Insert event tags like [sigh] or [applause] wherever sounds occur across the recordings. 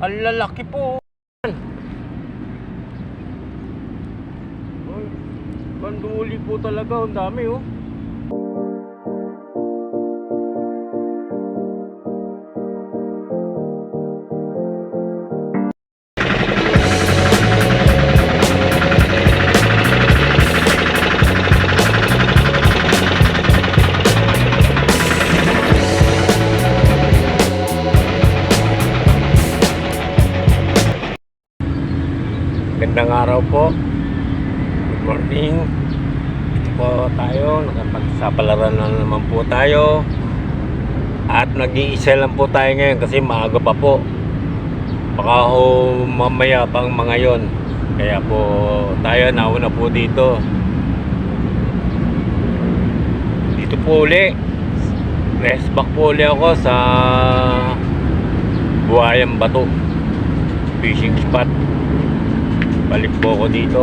Ang lalaki po. Banduli po talaga. Ang dami oh. Po. Good morning. Ito po tayo. Nakapagsapalaran na naman po tayo. At nag-iisa lang po tayo ngayon kasi maaga pa po. Baka ho mamaya pang mga yon. Kaya po tayo nauna po dito. Dito po uli. Rest back po uli ako sa Buhayang Bato. Fishing spot balik po ako dito.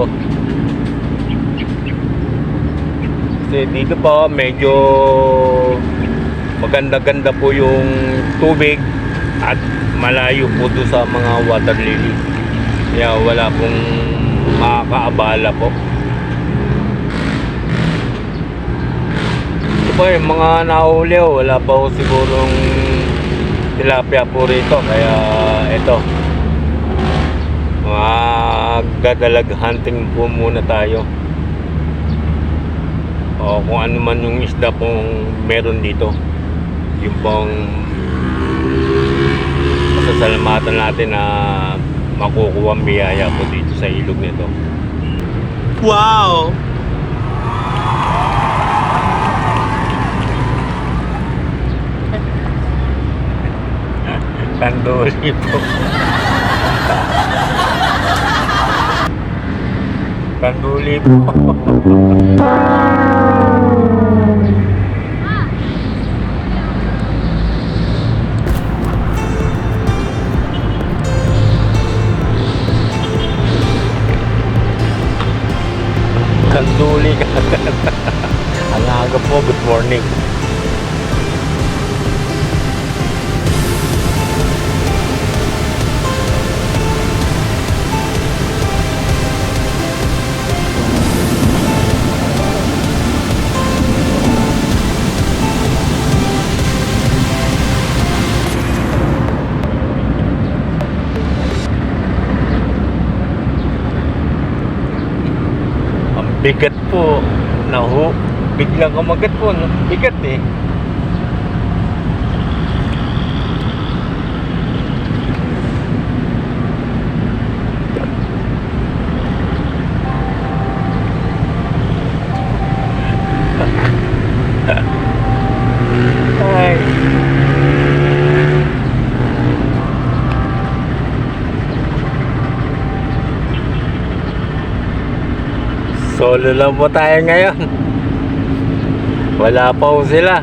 Kasi dito po medyo maganda-ganda po yung tubig at malayo po doon sa mga water lily. Kaya wala pong makakaabala po. Ito po yung mga nahuli oh, wala pa po sigurong tilapia po rito. Kaya ito magdadalag hunting po muna tayo. O kung ano man yung isda pong meron dito. Yung pong masasalamatan natin na makukuha ang biyaya po dito sa ilog nito. Wow! [laughs] Tandoli po Tanduli po Tanduli ka [laughs] Ang aga po, good morning bigat po. Nahu, biglang kumagat po. No? Bigat eh. Ay. Solo lang po tayo ngayon. Wala pa po sila.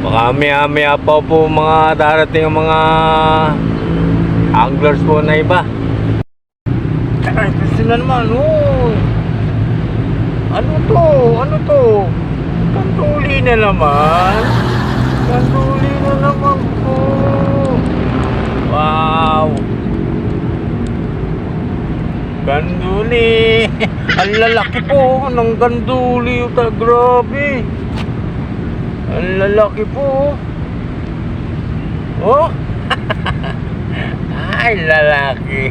Baka maya-maya pa po mga darating ang mga anglers po na iba. Na naman, oh. Ano to? Ano to? Kanduli na naman. Kanduli na naman po. Wow. Ganduli. [laughs] Ang lalaki po ng ganduli. Ta- Grabe. Ang lalaki po. Oh. [laughs] Ay, lalaki.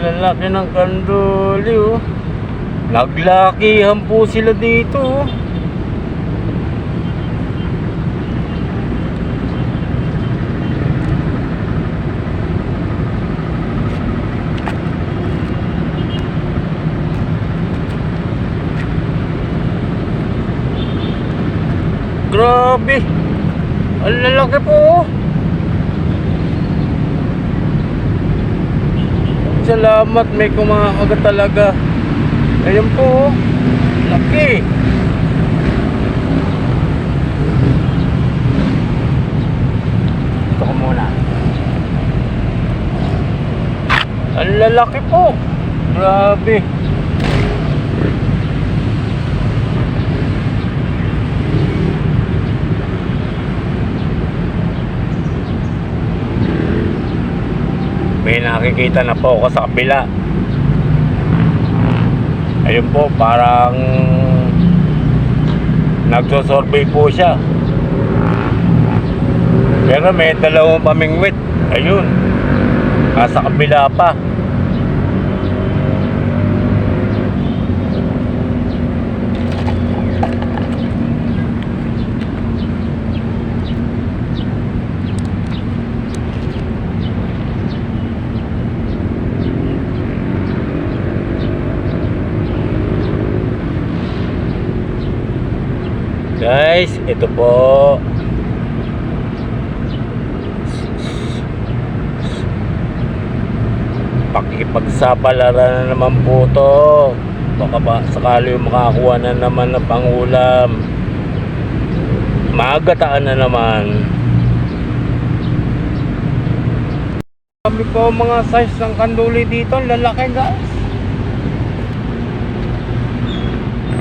Lalaki ng ganduli oh. Naglakihan po sila dito oh. Grabe. Ang lalaki po. oh. Salamat may kumakagat talaga. Ayan po. oh. Laki. Ito ko muna. Ang lalaki po. Grabe. May nakikita na po ako sa kabila. Ayun po, parang nagsosurvey po siya. Pero may dalawang pamingwit. Ayun. Nasa kabila pa. Guys, ito po. Pakipagsapalaran na naman po to. Baka ba sakali makakuha na naman ng pangulam. Magataan na naman. Kami po mga size ng kanduli dito, lalaki guys.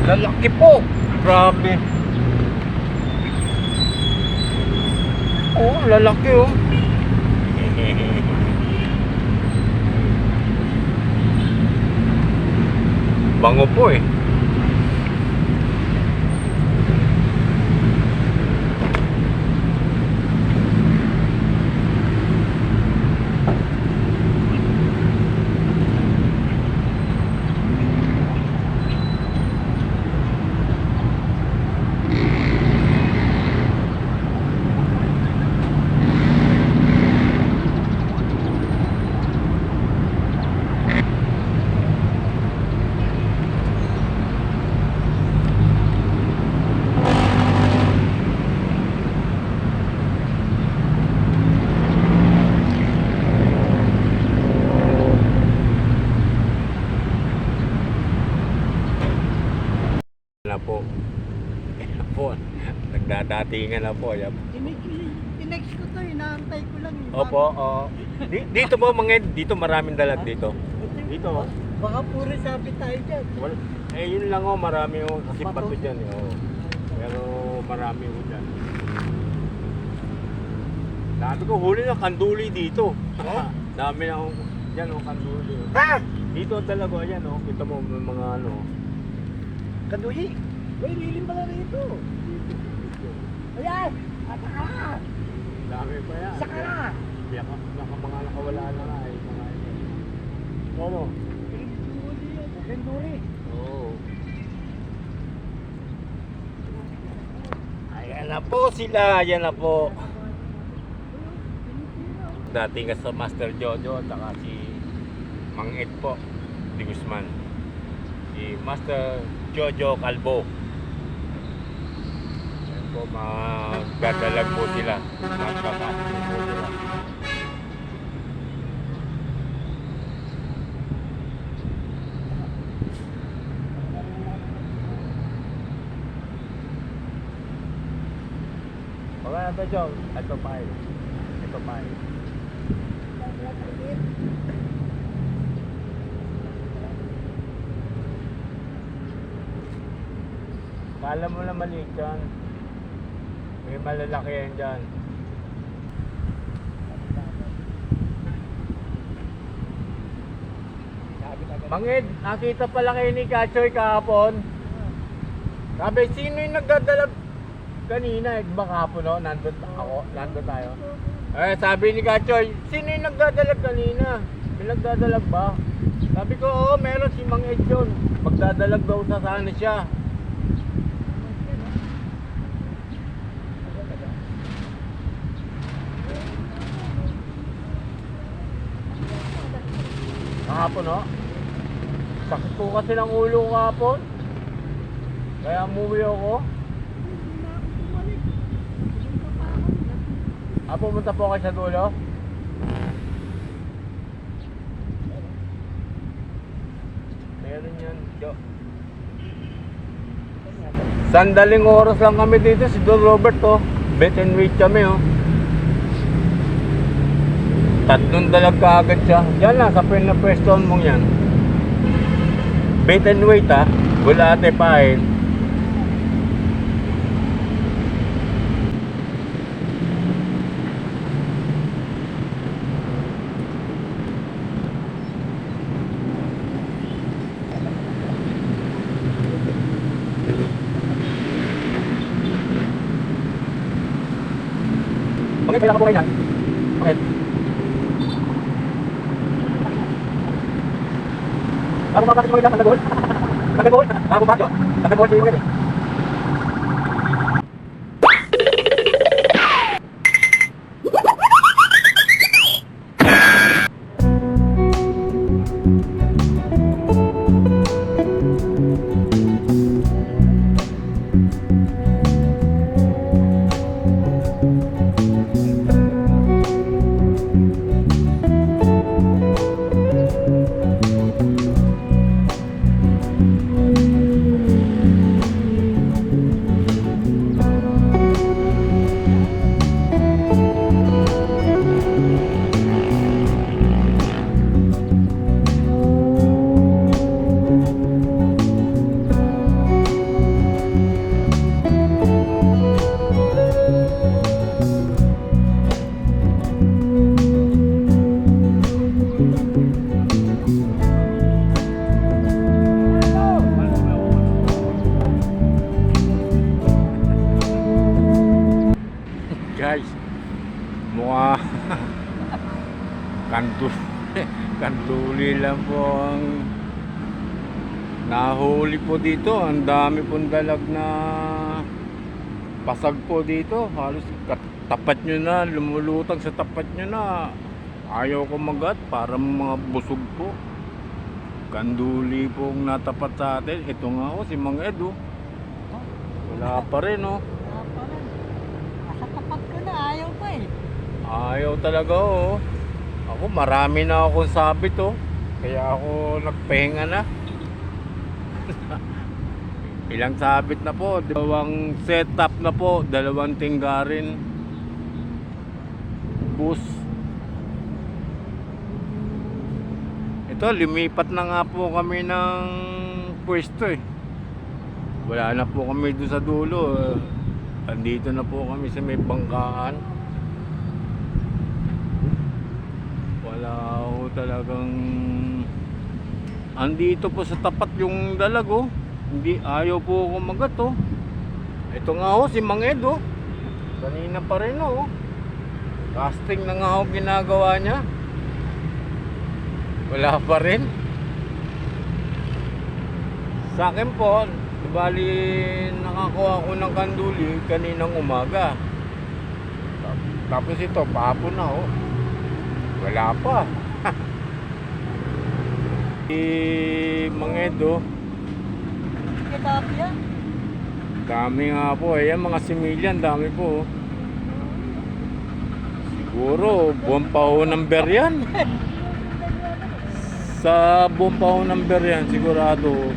Lalaki po. Grabe. Oh, lalaki oh. Bango po eh. na po. Ayan po. Nagdadatingan na po. Yan. Tinext ko to, inaantay ko lang. eh. Opo, oo. Di- dito po mga dito maraming dalag dito. Dito oh. Baka puro sabi tayo dyan. Wal, eh yun lang oh, marami oh kasi Bato? bato diyan eh. Oh. Pero marami oh diyan. Dami ko huli na kanduli dito. [laughs] Dami na oh, diyan oh kanduli. oh. Ha? Dito talaga yan oh. Kita mo may mga ano. Kaduyi. Uy, lilim pala rito. Ayan! Ata ka! Dami pa yan. Saka na! Naka, naka mga nakawala na nga eh. Mga Ano? Kenduri. Oo. Ayan na po sila, ayan na po. Dating ka sa Master Jojo at saka si Mang Ed po, di Guzman. Si Master Jojo Calvo. Po, magdadalag po sila. Magkakasya po sila. Wala na to, Joe. Ito pa eh. Ito pa eh. Kala mo na maliit yan. May malalaki yan dyan. Mangid, nakita pala kayo ni Kachoy kahapon. Sabi, sino yung nagdadalag kanina? Eh, ba kahapon no? Nandun ako, nandun tayo. Eh, sabi ni Kachoy, sino yung nagdadalag kanina? May nagdadalag ba? Sabi ko, oo, meron si Mang Ed yun. Magdadalag daw sa sana siya. Kahapon, no? Sakit po kasi ng ulo kahapon. Kaya umuwi ako. Ah, pumunta po kayo sa dulo? Meron yan, Jo. Sandaling oras lang kami dito, si Don Robert, oh. Bet and wait kami, oh. Tatlong dalag ka agad siya. Yan lang, sa friend na pwestoon mong yan. Bait and wait ha. Wala ate pain. Bakit kailangan po kayo yan? Bakit? Ako ba bakit mo yan? Nagagol? Nagagol? Ako ba yun? Nagagol kayo ngayon. Guys, nahuli po dito. Ang dami pong dalag na pasag po dito. Halos tapat nyo na, lumulutang sa tapat nyo na. Ayaw ko magat, para mga busog po. Kanduli pong natapat sa atin. Ito nga ho, si Mang Edo. Wala pa rin oh. Nasa tapat ko na, ayaw ko eh. Ayaw talaga oh. Ako marami na akong sabit oh. Kaya ako nagpahinga na. Ilang sabit na po, dalawang setup na po, dalawang tinggarin. Bus. Ito, lumipat na nga po kami ng pwesto eh. Wala na po kami doon sa dulo. eh. Andito na po kami sa may bangkaan. Wala ho talagang andito po sa tapat yung dalag oh. Hindi ayaw po ako magat oh. Ito nga ho si Mang Ed oh. Kanina pa rin oh. Casting na nga ho ginagawa niya. Wala pa rin. Sa akin po, bali nakakuha ko ng kanduli kaninang umaga. Tapos ito, pahapon na oh. Wala pa. Si Mang Edo, Tilapia. dami nga po. Ayan mga similyan, dami po. Siguro, buwan pa ho number yan. Sa buwan pa ho number yan, sigurado.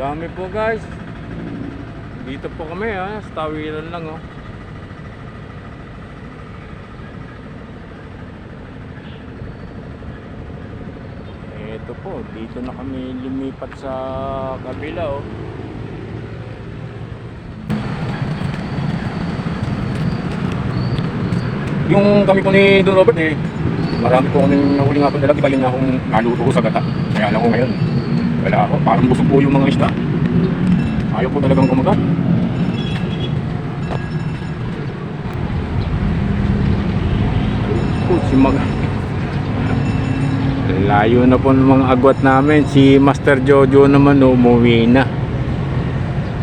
Dami po guys. Dito po kami ha, sa tawiran lang oh. Ito po, dito na kami lumipat sa kabila oh. Yung kami po ni Don Robert eh, marami po kami nahuli nga po dalag, iba na akong naluto ko sa gata. Kaya lang ko ngayon, wala ako. Parang busog po yung mga isda. Ayaw po talagang kumagat. Si Mag... Layo na po ng mga agwat namin. Si Master Jojo naman umuwi na.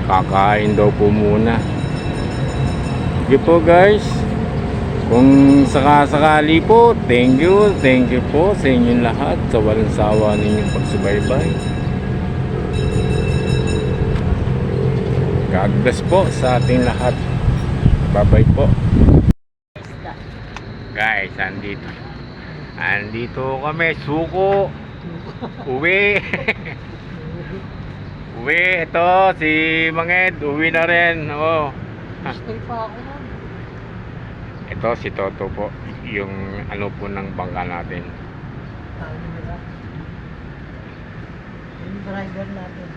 Kakain daw po muna. Sige po guys. Kung sakasakali po, thank you, thank you po sa inyong lahat sa walang sawa ninyong pagsubaybay. God bless po sa ating lahat. Bye-bye po. Isda. Guys, andito. Andito kami, suko. Uwi. [laughs] uwi, ito, si Manged, uwi na rin. Oh. Stay pa ako nun. Ito, si Toto po. Yung ano po ng bangka natin. Yung driver natin.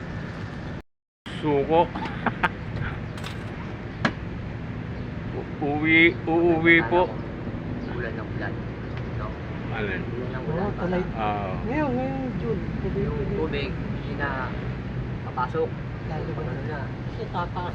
Suko. [laughs] U- uwi, uuwi po. Ulan ng ulan. Alin? Oo, ulan. talay. Ah, Ngayon, ngayon, June. Tuloy, tuloy. tubig, hindi na papasok. Lalo ba? Ano na? Kasi tataas.